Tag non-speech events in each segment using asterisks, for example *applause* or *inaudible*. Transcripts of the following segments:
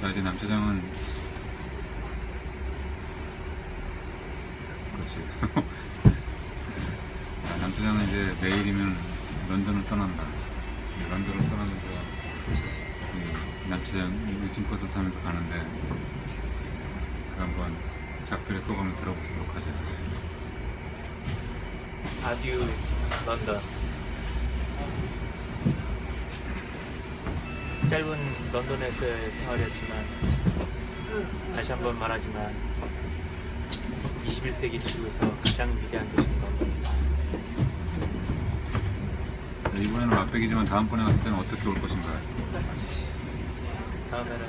자 이제 남차장은 그렇지. *laughs* 자, 남차장은 이제 내일이면 런던을 떠난다. 런던을 떠나면서 이 남차장 일진 버스 타면서 가는데 그 한번 작별의 소감을 들어보도록 하죠. 아듀 런던 짧은 런던에서의 생활이었지만 다시 한번 말하지만 21세기 지구에서 가장 위대한 도시인 런던입니다. 자, 이번에는 맛백이지만 다음번에 갔을 때는 어떻게 올 것인가 다음에는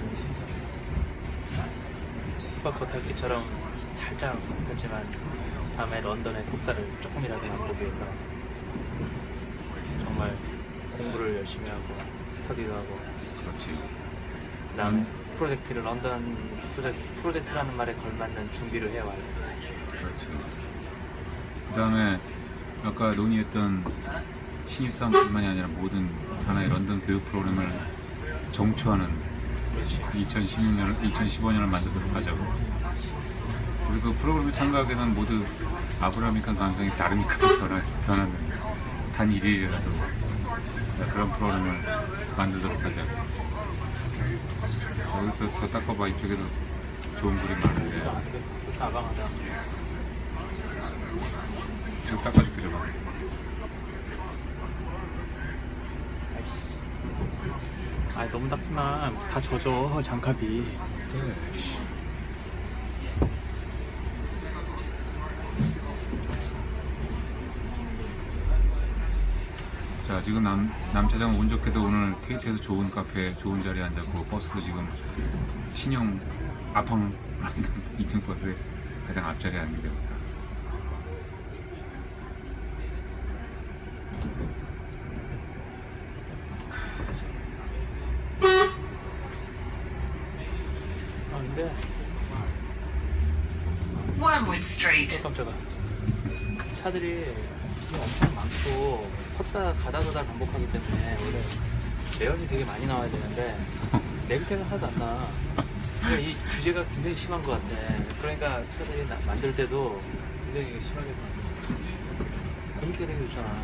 슈퍼커터키처럼 살짝 탔지만 다음에 런던의 속살을 조금이라도 맛보기 위해서 정말 공부를 열심히 하고 스터디도 하고 그렇지 그다음에 음. 프로젝트를 런던 프로젝트, 프로젝트라는 말에 걸맞는 준비를 해와요. 그렇죠. 그 다음에 아까 논의했던 신입사원뿐만이 아니라 모든 하나의 런던 교육 프로그램을 정초하는 그렇지. 2016년, 2015년을 만들도록 하자고. 그리고 그 프로그램에 참가하게 된 모두 아브라함이칸 감성이 다르니까 변화, 변하는 단 일일이라도 그런 프로그램을 만들도록 하자. 여기 더, 더 닦아봐. 이쪽에도 좋은 글이 많은데. 좀 닦아줄게, 좀. 아 너무 닦지만 다 젖어 장갑이. 자 지금 남, 남차장 운 좋게도 오늘 KT에서 좋은 카페 좋은 자리에 앉았고 버스도 지금 신형 아팡 2층 *laughs* 버스에 가장 앞자리에 앉게 됩니다 Wormwood Street. 어, 깜짝아. 차들이 엄청 많고 섰다 가다 서다 반복하기 때문에 원래 매연이 되게 많이 나와야 되는데 *laughs* 냄새가 하나도 안 나. 그러니까 이 주제가 굉장히 심한 것 같아. 그러니까 차들이 나- 만들 때도 굉장히 심하게 만들지. 공기가 되게 좋잖아.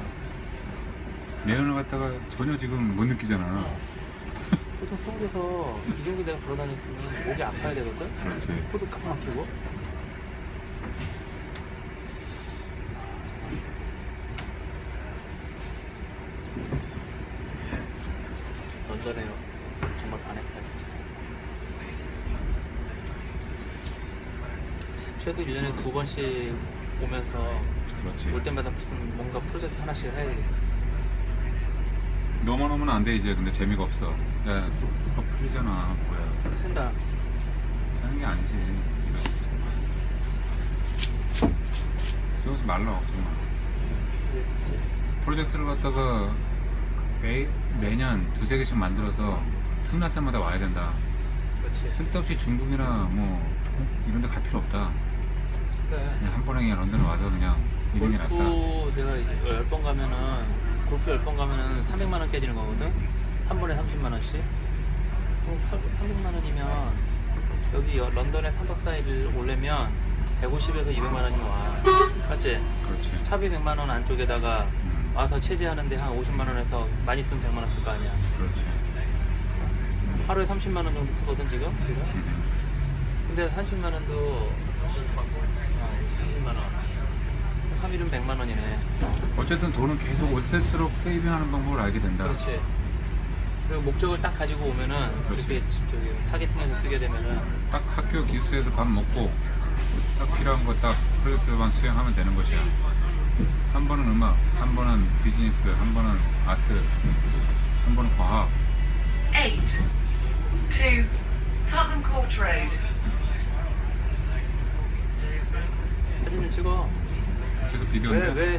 매연을 갖다가 전혀 지금 못 느끼잖아 보통 서울에서 이 정도 내가 걸어다녔으면 목이 아파야 되거든? 그렇지 코도 꽉 막히고. 런던에 정말 반했다 진짜. 최소 1년에 두 번씩 오면서 그렇지. 올 때마다 무슨 뭔가 프로젝트 하나씩 해야 되겠어. 너만 오면 안 돼 이제. 근데 재미가 없어. 야 커플이잖아 뭐야. 된다. 사는 게 아니지 저기서 말라 정말 프로젝트를 갖다가 매, 매년 두세 개씩 만들어서 틈날 때마다 와야 된다. 그렇지. 쓸데없이 중국이나 뭐 이런 데 갈 필요 없다. 그래. 그냥 한 번에 그냥 런던 와서 그냥 이런 게 낫다. 골프 내가 10번 가면은 골프 10번 가면은 300만 원 깨지는 거거든. 한 번에 30만 원씩. 그럼 300만 원이면 여기 여- 런던에 3박 4일 오려면 150에서 200만 원이면 와. 맞지? 그렇지. 차비 100만 원 안쪽에다가 음, 와서 체제하는데 한 50만 원에서 많이 쓰면 100만 원 쓸 거 아니야. 그렇지. 하루에 30만 원 정도 쓰거든 지금. 우리가. 음, 근데 30만 원도 30만 원. 3일은 100만 원이네. 어쨌든 돈은 계속 올셀수록 세이빙하는 방법을 알게 된다. 그렇지. 그리고 목적을 딱 가지고 오면은 그렇지. 그렇게 저기 타겟팅해서 쓰게 되면은 딱 학교 기숙사에서 밥 먹고 딱 필요한 거 딱 프로젝트만 수행하면 되는 것이야. 한 번은 음악, 한 번은 비즈니스, 한 번은 아트, 한 번은 과학. 8 to Tottenham Court Road. 사진 좀 찍어. 계속 비디오인데. 왜 왜